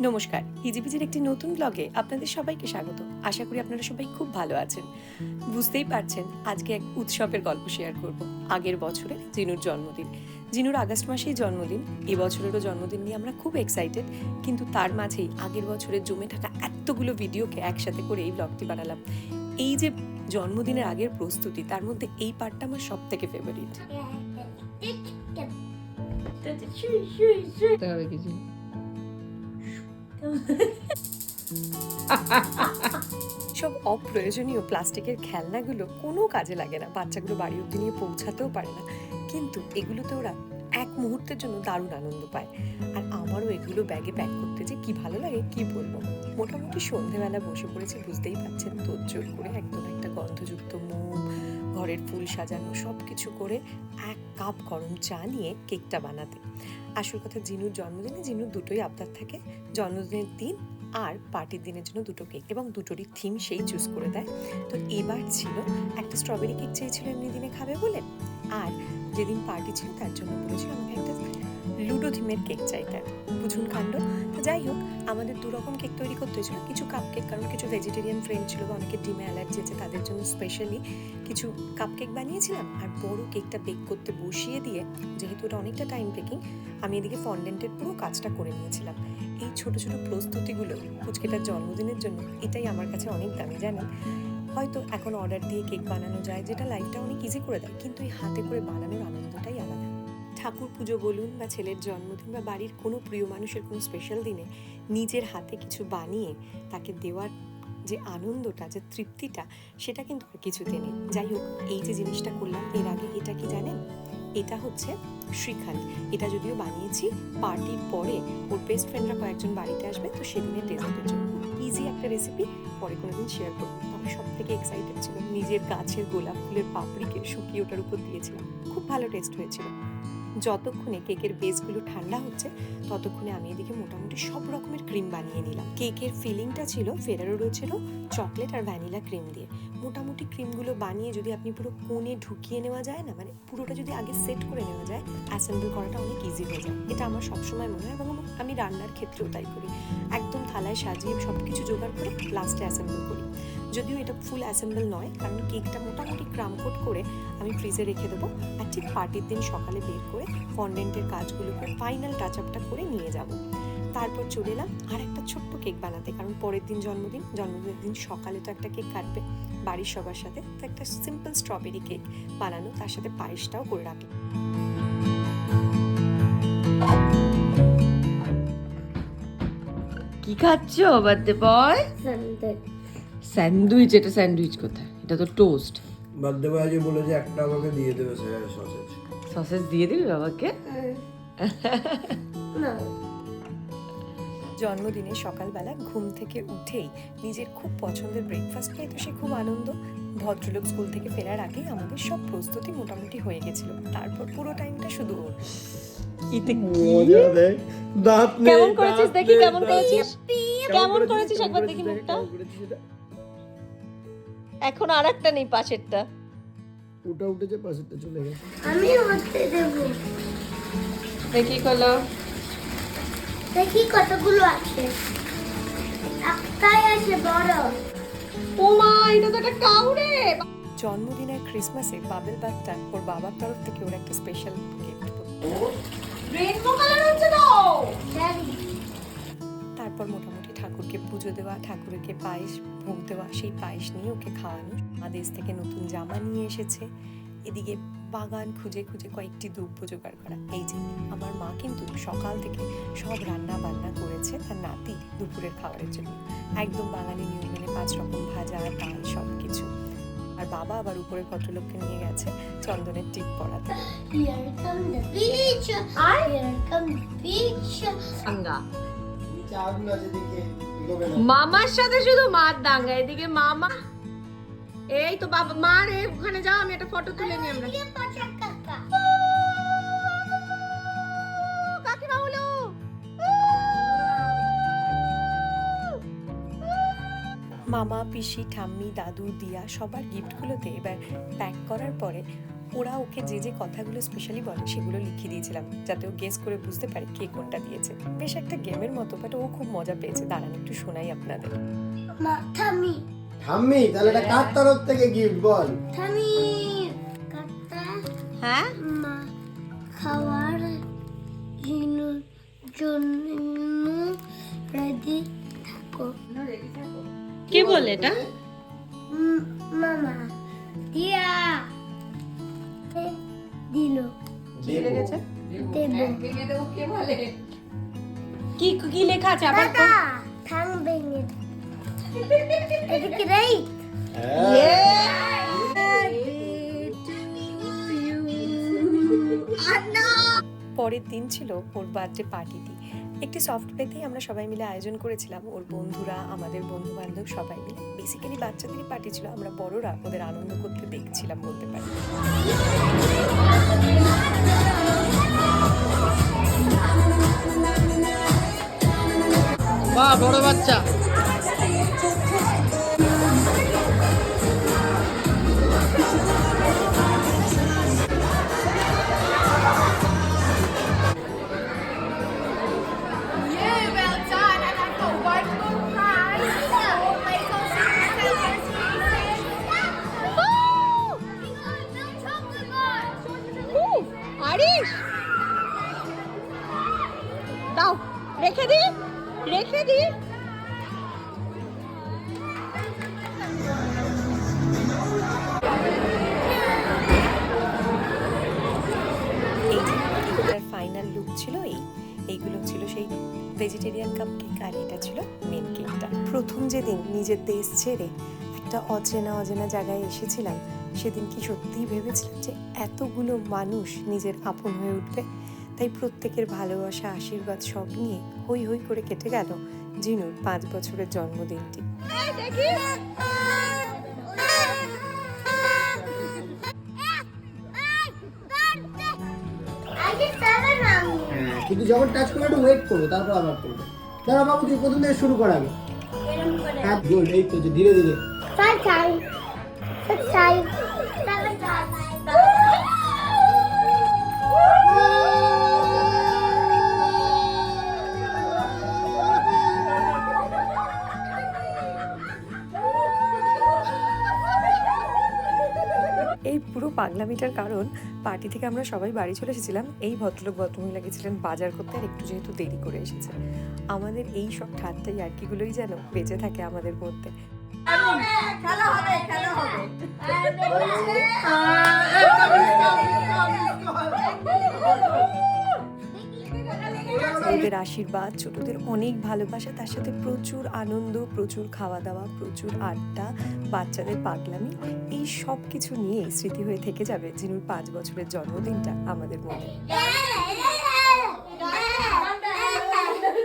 নমস্কার। হিজিবিজির একটি নতুন ব্লগে আপনাদের সবাইকে স্বাগত। আশা করি আপনারা সবাই খুব ভালো আছেন। বুঝতেই পারছেন আজকে এক উৎসবের গল্প শেয়ার করব। আগের বছরে জিনুর জন্মদিন। জিনুর আগস্ট মাসেই জন্মদিন। এবছরেরও জন্মদিন নিয়ে আমরা খুব এক্সাইটেড কিন্তু তার মাঝেই আগের বছরের জমে থাকা এতগুলো ভিডিওকে একসাথে করে এই ব্লগটি বানালাম। এই যে জন্মদিনের আগের প্রস্তুতি তার মধ্যে এই পার্টটা আমার সব থেকে ফেভারিট কিছু। সব অপ্রয়োজনীয় প্লাস্টিকের খেলনাগুলো কোনো কাজে লাগে না। বাচ্চাগুলো বাড়ি অব্দি নিয়ে পৌঁছাতেও পারে না। কিন্তু এগুলোতে ওরা এক মুহূর্তের জন্য দারুণ আনন্দ পায়। আর আমারও এগুলো ব্যাগে প্যাক করতে যে কি ভালো লাগে, কি বলব? মোটামুটি সন্ধেবেলা বসে পড়েছি, বুঝতেই পারছেন তোর করে একদম একটা গন্ধযুক্ত মোম ঘরের ফুল সাজানো সব কিছু করে এক কাপ গরম চা নিয়ে কেকটা বানাতে। আসল কথা, জিনুর জন্মদিনে জিনুর দুটোই আবদার থাকে। জন্মদিনের দিন আর পার্টির দিনের জন্য দুটো কেক এবং দুটোরই থিম সেই চুজ করে দেয়। তো এবার ছিল একটা স্ট্রবেরি কেক চেয়েছিল এমনি দিনে খাবে বলে। আর যেদিন পার্টি ছিল তার জন্য বলেছিল আমাকে একটা লুডো থিমের কেক চাইতে বুঝুন কাণ্ড? তো যাই হোক, আমাদের দু রকম কেক তৈরি করতে হয়েছিল। কিছু কাপ কেক কারণ কিছু ভেজিটেরিয়ান ফ্রেন্ড ছিল, বা অনেকের ডিমে অ্যালার্জি আছে, তাদের জন্য স্পেশালি কিছু কাপ কেক বানিয়েছিলাম। আর বড় কেকটা বেক করতে বসিয়ে দিয়ে, যেহেতু ওটা অনেকটা টাইম টেকিং আমি এদিকে ফন্ডেন্টের পুরো কাজটা করে নিয়েছিলাম। এই ছোট ছোট প্রস্তুতিগুলো পুচকেটার জন্মদিনের জন্য, এটাই আমার কাছে অনেক দামি, জানেন? হয়তো এখন অর্ডার দিয়ে কেক বানানো যায়, যেটা লাইফটা অনেক ইজি করে দেয়, কিন্তু এই হাতে করে বানানোর আনন্দটাই আলাদা। ঠাকুর পুজো বলুন বা ছেলের জন্মদিন বা বাড়ির কোনো প্রিয় মানুষের কোনো স্পেশাল দিনে নিজের হাতে কিছু বানিয়ে তাকে দেওয়ার যে আনন্দটা, যে তৃপ্তিটা, সেটা কিন্তু আর কিছুতে নেই। যাই হোক, এই যে জিনিসটা করলাম, এর আগে এটা কি জানেন? এটা হচ্ছে শ্রীখণ্ড এটা যদিও বানিয়েছি, পার্টির পরে ওর বেস্ট ফ্রেন্ডরা কয়েকজন বাড়িতে আসবে, তো সেদিনের ডেজার্টের জন্য। ইজি একটা রেসিপি পরে কোনোদিন শেয়ার করব। তবে সব থেকে এক্সাইটেড ছিল নিজের গাছের গোলাপ ফুলের পাপড়িকে শুকিয়ে ওটার উপর দিয়েছিলাম। খুব ভালো টেস্ট হয়েছিল। যতক্ষণে কেকের বেসগুলো ঠান্ডা হচ্ছে, ততক্ষণে আমি এদিকে মোটামুটি সব রকমের ক্রিম বানিয়ে নিলাম। কেকের ফিলিংটা ছিল ফেরারো ছিল, চকলেট আর ভ্যানিলা ক্রিম দিয়ে। মোটামুটি ক্রিমগুলো বানিয়ে যদি আপনি পুরো কোণে ঢুকিয়ে নেওয়া যায় না মানে পুরোটা যদি আগে সেট করে নেওয়া যায়, অ্যাসেম্বল করাটা অনেক ইজি হয়ে যায়। এটা আমার সবসময় মনে হয় এবং আমি রান্নার ক্ষেত্রেও তাই করি। একদম থালায় সাজিয়ে সব কিছু জোগাড় করে লাস্টে অ্যাসেম্বল করি। যদিও এটা ফুল অ্যাসেম্বল নয় কারণ কেকটা মোটামুটি ক্রাম কোট করে আমি ফ্রিজে রেখে দেবো আর ঠিক পার্টির দিন সকালে বের করে ফন্ডেন্টের কাজগুলোকে ফাইনাল টাচ আপটা করে নিয়ে যাব। তারপর চলে এলাম আর একটা ছোট্ট কেক বানাতে কারণ পরের দিন জন্মদিন জন্মদিনের দিন সকালে তো একটা কেক কাটবে বাড়ির সবার সাথে তো একটা সিম্পল স্ট্রবেরি কেক বানানো তার সাথে পায়েসটাও করে রাখলাম কি খাচ্ছ বার্থডে বয় স্যান্ডউইচ এটা স্যান্ডউইচ কোথায়? এটা তো টোস্ট। বার্থডে বয় বলে যে একটা আমাকে দিয়ে দেবে সসেজ সসেজ দিয়ে দিবি বাবাকে? জন্মদিনে সকালবেলা ঘুম থেকে উঠেই নিজের খুব পছন্দের ব্রেকফাস্ট খেয়ে তো সে খুব আনন্দ। ভদ্রলোক স্কুল থেকে ফেরার আগেই আমাদের সব প্রস্তুতি মোটামুটি হয়ে গেছিল। তারপর পুরো টাইমটা শুধু ওর। ইতে কেমন করেছিস দেখি কেমন করেছিস? কেমন করেছিস? একবার দেখি মুখটা? এখন আর একটা নেই পাশেরটা। ওটা উঠেছে পাশেরটা চলে গেছে। আমি হতে দেবো। দেখি কলো দেখি কতগুলো আছে। একটাই আছে বড়। ও মা এটা তো একটা কাউ রে। জন্মদিনের ক্রিসমাসে বাবেল বাগটা ওর বাবার তরফ থেকে ওর একটা স্পেশাল গিফট রেনবো কালার হচ্ছে তো। তারপর মোটামুটি ঠাকুরকে পুজো দেওয়া ঠাকুরকে পায়েস ভোগ দেওয়া সেই পায়েস নিয়ে ওকে খাওয়ানো। আদেশ থেকে নতুন জামা নিয়ে এসেছে। এদিকে বাগান খুঁজে খুঁজে কয়েকটি দ্রব্য জোগাড় করা। এই যে আমার মা কিন্তু সকাল থেকে সব রান্না বান্না করেছে তার নাতি দুপুরের খাবারের জন্য। একদম বাঙালি নিয়ম মেনে পাঁচ রকম ভাজা ডাল সব কিছু আর বাবা আবার উপরে ভদ্রলোককে নিয়ে গেছে চন্দনের টিপ পরাতে। Here come the beach. Here come the beach. মামার সাথে শুধু মার দাঙ্গা এদিকে মামা। এই তো বাবা মা রে ওখানে যাও আমি একটা ফটো তুলে নিই আমরা। মামা পিসি ঠাম্মি দাদু দিয়া সবার গিফটগুলোতে এবার প্যাক করার পরে ওরা ওকে যে যে কথাগুলো স্পেশালি বলে সেগুলো লিখে দিয়েছিলাম যাতে ও গেস করে বুঝতে পারে কে কোনটা দিয়েছে। বেশ একটা গেমের মতো বাট ও খুব মজা পেয়েছে। দাঁড়ান একটু শোনাই আপনাদের। ঠাম্মি তাহলে এটা কার তরফ থেকে গিফট বল। ঠামি কাটা হ্যাঁ? মা খাওয়ার জন্য রেডি থাকো। কে বলে এটা? মামা দিয়া। দিল। দেব। কি কি লেখা আছে আবার দাদা ঠাং ভেঙে। এটা কি রাই? পরের দিন ছিল ওর বার্থডে পার্টিটি একটি সফট আমরা সবাই মিলে আয়োজন করেছিলাম ওর বন্ধুরা আমাদের বন্ধু বান্ধব সবাই মিলে। বেসিক্যালি বাচ্চাদেরই পার্টি ছিল আমরা বড়রা ওদের আনন্দ করতে দেখছিলাম বলতে পারি। বাহ বড় বাচ্চা। দাও। রেখে দি রেখে দি। ফাইনাল লুক ছিল এই। এইগুলো ছিল সেই ভেজিটেরিয়ান কাপ কেক আর এটা ছিল মেন কেকটা প্রথম যেদিন নিজের দেশ ছেড়ে একটা অচেনা অচেনা জায়গায় এসেছিলাম, সেদিন কি সত্যিই ভেবেছিলাম যে এতগুলো মানুষ নিজের আপন হয়ে উঠবে? তাই প্রত্যেকের ভালোবাসা আশীর্বাদ সব নিয়ে হই হই করে কেটে গেল জিনুর পাঁচ বছরের জন্মদিনটি। হ্যাঁ কিন্তু যখন টাচ করবে একটু ওয়েট করব তারপর আবার করবে। দাঁড়া বাবু তুই প্রথম থেকে শুরু কর আগে। হ্যাঁ গুড এই তো যে ধীরে। ধীরে পাগলামিটার কারণ পার্টি থেকে আমরা সবাই বাড়ি চলে এসেছিলাম। এই ভদ্রলোক ভদ্রমহিলা গেছিলেন বাজার করতে আর একটু যেহেতু দেরি করে এসেছে। আমাদের এই সব ঠাট্টা ইয়ার্কিগুলোই যেন বেঁচে থাকে আমাদের মধ্যে। ওদের আশীর্বাদ, ছোটদের অনেক ভালোবাসা, তার সাথে প্রচুর আনন্দ, প্রচুর খাওয়া দাওয়া প্রচুর আড্ডা, বাচ্চাদের পাগলামি, এই সব কিছু নিয়ে স্মৃতি হয়ে থেকে যাবে জিনুর পাঁচ বছরের জন্মদিনটা আমাদের মনে